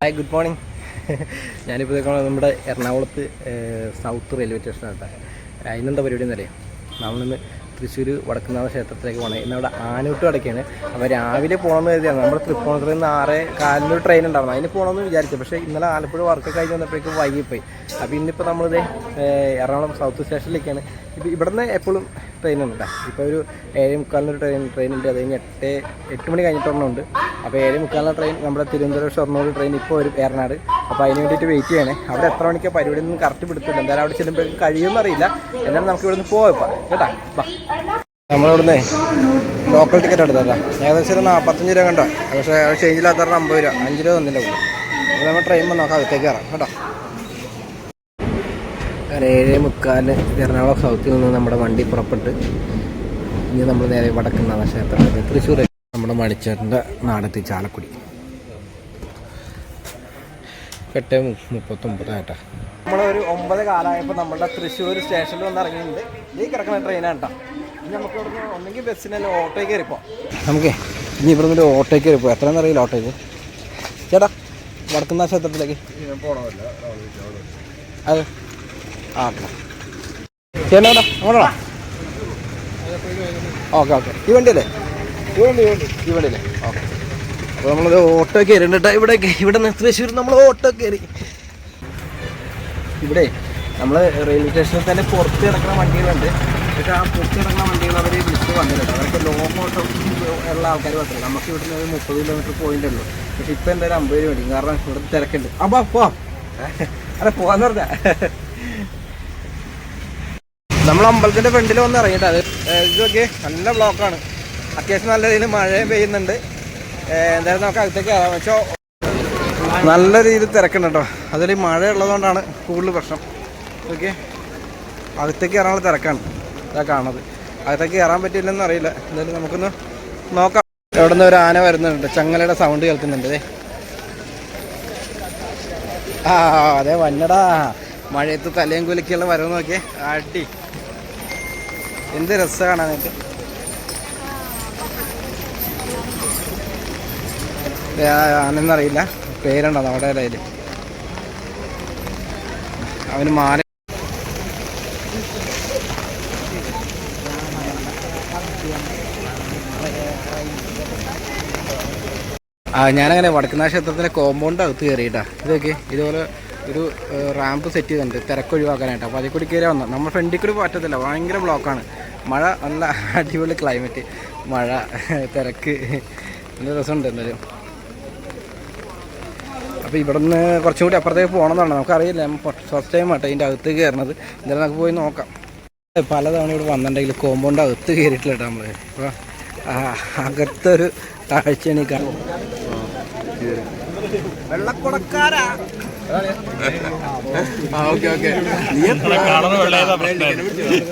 Hi good morning ഞാനിപ്പോൾ നമ്മുടെ എറണാകുളത്ത് സൗത്ത് റെയിൽവേ കേട്ടോ അതിനെന്താ പരിപാടി എന്നറിയാം? നമ്മളിന്ന് തൃശ്ശൂർ വടക്കുന്നാഥ ക്ഷേത്രത്തിലേക്ക് പോകണം ഇന്ന് അവിടെ ആനൂട്ട് അടയ്ക്കാണ് അപ്പോൾ രാവിലെ പോകണമെന്ന് കരുതിയാണ്. നമ്മൾ തൃപ്പൂണിത്തുറയിൽ നിന്ന് ആറ് കാലിനൊരു ട്രെയിൻ ഉണ്ടായിരുന്നു. അതിന് പോകണമെന്ന് വിചാരിച്ചു. പക്ഷേ ഇന്നലെ ആലപ്പുഴ വർക്ക് കഴിഞ്ഞ് വന്നപ്പോഴേക്കും വൈകിപ്പോയി. അപ്പോൾ ഇന്നിപ്പോൾ നമ്മളിത് എറണാകുളം സൗത്ത് സ്റ്റേഷനിലേക്കാണ് ഇപ്പോൾ ഇവിടുന്ന് എപ്പോഴും ട്രെയിൻ ഉണ്ട് കേട്ടോ ഇപ്പോൾ ഒരു ഏഴ് മുക്കാലിനൊരു ട്രെയിൻ ഉണ്ട്. അത് കഴിഞ്ഞ് എട്ട് എട്ട് മണി കഴിഞ്ഞിട്ടൊരെണ്ണമുണ്ട് അപ്പോൾ ഏഴ് മുക്കാലിന് ട്രെയിൻ നമ്മുടെ തിരുവനന്തപുരം ഷൊർണൂർ ട്രെയിൻ ഇപ്പോൾ ഒരു ഏറനാട്. അപ്പോൾ അതിന് വേണ്ടിയിട്ട് വെയിറ്റ് ചെയ്യണേ. അവിടെ എത്ര മണിക്കാണ് പരിപാടി ഒന്നും കറക്റ്റ് പിടുത്തില്ല എന്തായാലും അവിടെ ചെല്ലുമ്പോഴേക്കും കഴിയുമെന്ന് അറിയില്ല. എന്നാലും നമുക്ക് ഇവിടുന്ന് പോവാം കേട്ടോ? ബാ നമ്മളിവിടുന്ന് ലോക്കൽ ടിക്കറ്റ് എടുത്തതാ ഏകദേശം ഒരു നാൽപ്പത്തഞ്ച് രൂപ കണ്ടോ? പക്ഷേ അത് ചേഞ്ചില്ലാത്ത കാരണം അമ്പത് രൂപ അഞ്ച് രൂപ തന്നില്ല അപ്പോൾ നമ്മൾ ട്രെയിൻ വന്ന് നോക്കാം അകത്തേക്ക് കയറാം. കേട്ടോ? ഒരു ഏഴ് മുക്കാലിന് എറണാകുളം സൗത്തിൽ നിന്ന് നമ്മുടെ വണ്ടി പുറപ്പെട്ട് ഇനി നമ്മൾ നേരെ വടക്കുന്നാഥ ക്ഷേത്രത്തിൽ തൃശ്ശൂർ നമ്മുടെ മണിച്ചേട്ടന്റെ നാടെത്തി ചാലക്കുടി. എട്ട് മുപ്പത്തൊമ്പതായിട്ടാ നമ്മളൊരു ഒമ്പത് കാലമായപ്പോൾ നമ്മുടെ തൃശ്ശൂർ സ്റ്റേഷനിൽ വന്ന് ഇറങ്ങിയിട്ടുണ്ട് ഈ കിടക്കുന്ന ട്രെയിനാണ് കേട്ടോ ഇനി നമുക്ക് ഇവിടുന്ന് ഒന്നെങ്കിൽ ബസ്സിനല്ല ഓട്ടോയ്ക്ക് കയറിപ്പോ നമുക്ക് ഇനി ഇവിടെ ഒരു ഓട്ടോയ്ക്ക് കയറിപ്പോ എത്രയെന്ന് അറിയില്ല ഓട്ടോയ്ക്ക് ചേട്ടാ വടക്കുന്ന ക്ഷേത്രത്തിലേക്ക്. അത് ആ ചേട്ടാ അങ്ങോട്ടാ ഓക്കെ ഓക്കെ ഈ വണ്ടിയല്ലേ ഈ വണ്ടി ഈ വണ്ടി ഈ വണ്ടിയല്ലേ ഓക്കെ അപ്പോൾ നമ്മളത് ഓട്ടോ കയറിണ്ട് ഇവിടെ ഇവിടെ നിന്ന് തൃശ്ശൂർ നമ്മൾ ഓട്ടോ കയറി ഇവിടെ നമ്മൾ റെയിൽവേ സ്റ്റേഷനിൽ തന്നെ പുറത്ത് കിടക്കുന്ന വണ്ടികളുണ്ട് പക്ഷേ ആ പുറത്ത് കിടക്കുന്ന വണ്ടികൾ അവർ വിളിച്ച് വന്നിട്ടുണ്ട് അവർക്ക് ലോങ് ഓട്ടോ ഉള്ള ആൾക്കാർ മാത്രമേ നമുക്ക് ഇവിടുന്ന് ഒരു മുപ്പത് കിലോമീറ്റർ പോയിന്റ് ഉള്ളൂ പക്ഷെ ഇപ്പം എന്തായാലും അമ്പത് രൂപ കാരണം ഇവിടെ തിരക്കുണ്ട് അപ്പാ പോവാം അല്ല പോവാന്ന് പറഞ്ഞാ നമ്മൾ അമ്പലത്തിന്റെ ഫ്രണ്ടിൽ വന്ന് ഇറങ്ങിയിട്ട്. അത് ഇതൊക്കെ നല്ല ബ്ലോക്കാണ്. അത്യാവശ്യം നല്ല രീതിയിൽ മഴയും പെയ്യുന്നുണ്ട്. എന്തായാലും നമുക്ക് അകത്തേക്ക് കയറാം. വെച്ചോ നല്ല രീതിയിൽ തിരക്കുണ്ട് കേട്ടോ. അതിൽ മഴ ഉള്ളതുകൊണ്ടാണ് കൂടുതൽ പ്രശ്നം. ഓക്കെ അകത്തേക്ക് കയറാനുള്ള തിരക്കാണ്. ഇതാ കാണുന്നത്. അകത്തേക്ക് കയറാൻ പറ്റില്ലെന്ന് അറിയില്ല. എന്തായാലും നമുക്കൊന്ന് നോക്കാം. എവിടെ നിന്ന് ഒരു ആന വരുന്നുണ്ട്. ചങ്ങലയുടെ സൗണ്ട് കേൾക്കുന്നുണ്ട് ദേ. ആ അതെ വന്നടാ. മഴയത്ത് തലയും കുലിക്കുള്ള വരവ് നോക്കിയേ. അടി. എന്ത് രസം കാണാനായിട്ട് ദേ, ആ ആനെന്നറിയില്ല പേരുണ്ടോ നമ്മുടെ കയ്യിൽ അവന് മാല ആ ഞാനങ്ങനെ വടക്കുന്ന ക്ഷേത്രത്തിലെ കോമ്പൗണ്ട് അകത്ത് കയറിയിട്ടാ. ഇതൊക്കെ ഇതുപോലെ ഒരു റാമ്പ് സെറ്റ് ചെയ്തിട്ടുണ്ട്. തിരക്കൊഴിവാക്കാനായിട്ട്. അപ്പോൾ അതിൽ കൂടി കയറി വന്നു നമ്മൾ ഫ്രണ്ടിൽ കൂടി പറ്റത്തില്ല. ഭയങ്കര ബ്ലോക്കാണ് മഴ നല്ല അടിപൊളി ക്ലൈമറ്റ് മഴ തിരക്ക്. നല്ല രസമുണ്ട് എന്തായാലും. അപ്പോൾ ഇവിടെ നിന്ന് കുറച്ചും കൂടി അപ്പുറത്തേക്ക് പോകണമെന്നാണ് നമുക്കറിയില്ല ഫസ്റ്റ് ടൈം ആട്ടെ ഇതിന്റെ അകത്ത് കയറണത് എന്തായാലും നമുക്ക് പോയി നോക്കാം. പലതവണ ഇവിടെ വന്നിട്ടുണ്ടെങ്കിൽ കോമ്പൗണ്ട് അകത്ത് കയറിയിട്ടില്ല കേട്ടോ നമ്മൾ അപ്പോൾ അകത്തൊരു താഴ്ചയാണ് ഈ കാണുന്നത്. വെള്ളക്കുടക്കാരാ.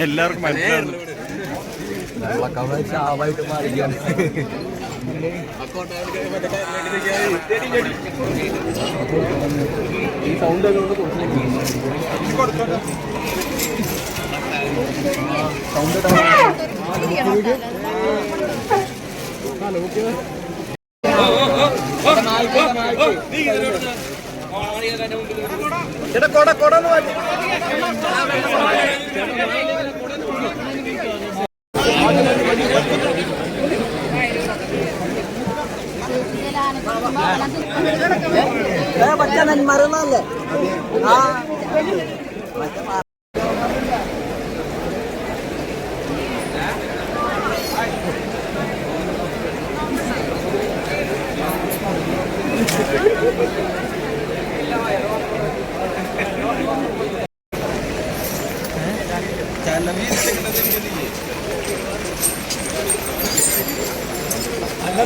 എല്ലാവർക്കും മനസ്സിലാവുന്നു ഈ സൗണ്ട് ചേട്ടാ കൊട കൊട ഒന്ന് മാറ്റി മറന്നല്ലേ ആ.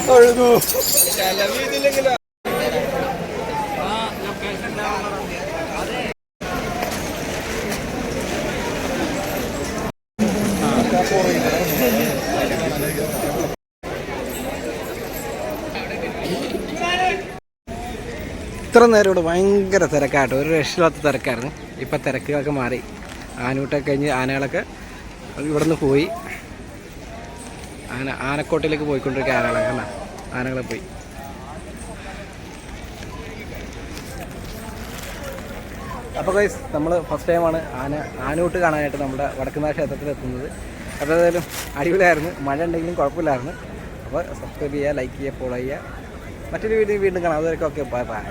തൊഴുതു ഇത്ര നേരം ഇവിടെ ഭയങ്കര തിരക്കാട്ടോ. ഒരു രക്ഷയില്ലാത്ത തിരക്കായിരുന്നു. ഇപ്പം തിരക്കുകളൊക്കെ മാറി. ആനൂട്ടൊക്കെ കഴിഞ്ഞ് ആനകളൊക്കെ ഇവിടെ നിന്ന് പോയി. ആന ആനക്കോട്ടയിലേക്ക് പോയിക്കൊണ്ടിരിക്കുക ആനകളെ കാരണം ആനകളെ പോയി. അപ്പോൾ ഗൈസ് നമ്മൾ ഫസ്റ്റ് ടൈമാണ് ആന ആനൂട്ട് കാണാനായിട്ട് നമ്മുടെ വടക്കുന്നാ ക്ഷേത്രത്തിൽ എത്തുന്നത്. അപ്പോൾ അടിപൊളിയായിരുന്നു. മഴ ഉണ്ടെങ്കിലും കുഴപ്പമില്ലായിരുന്നു. അപ്പോൾ സബ്സ്ക്രൈബ് ചെയ്യുക ലൈക്ക് ചെയ്യുക ഫോളോ ചെയ്യുക. മറ്റൊരു വീഡിയോ വീണ്ടും കാണാം. അതുവരെയൊക്കെ ഓക്കെ ബൈ ബൈ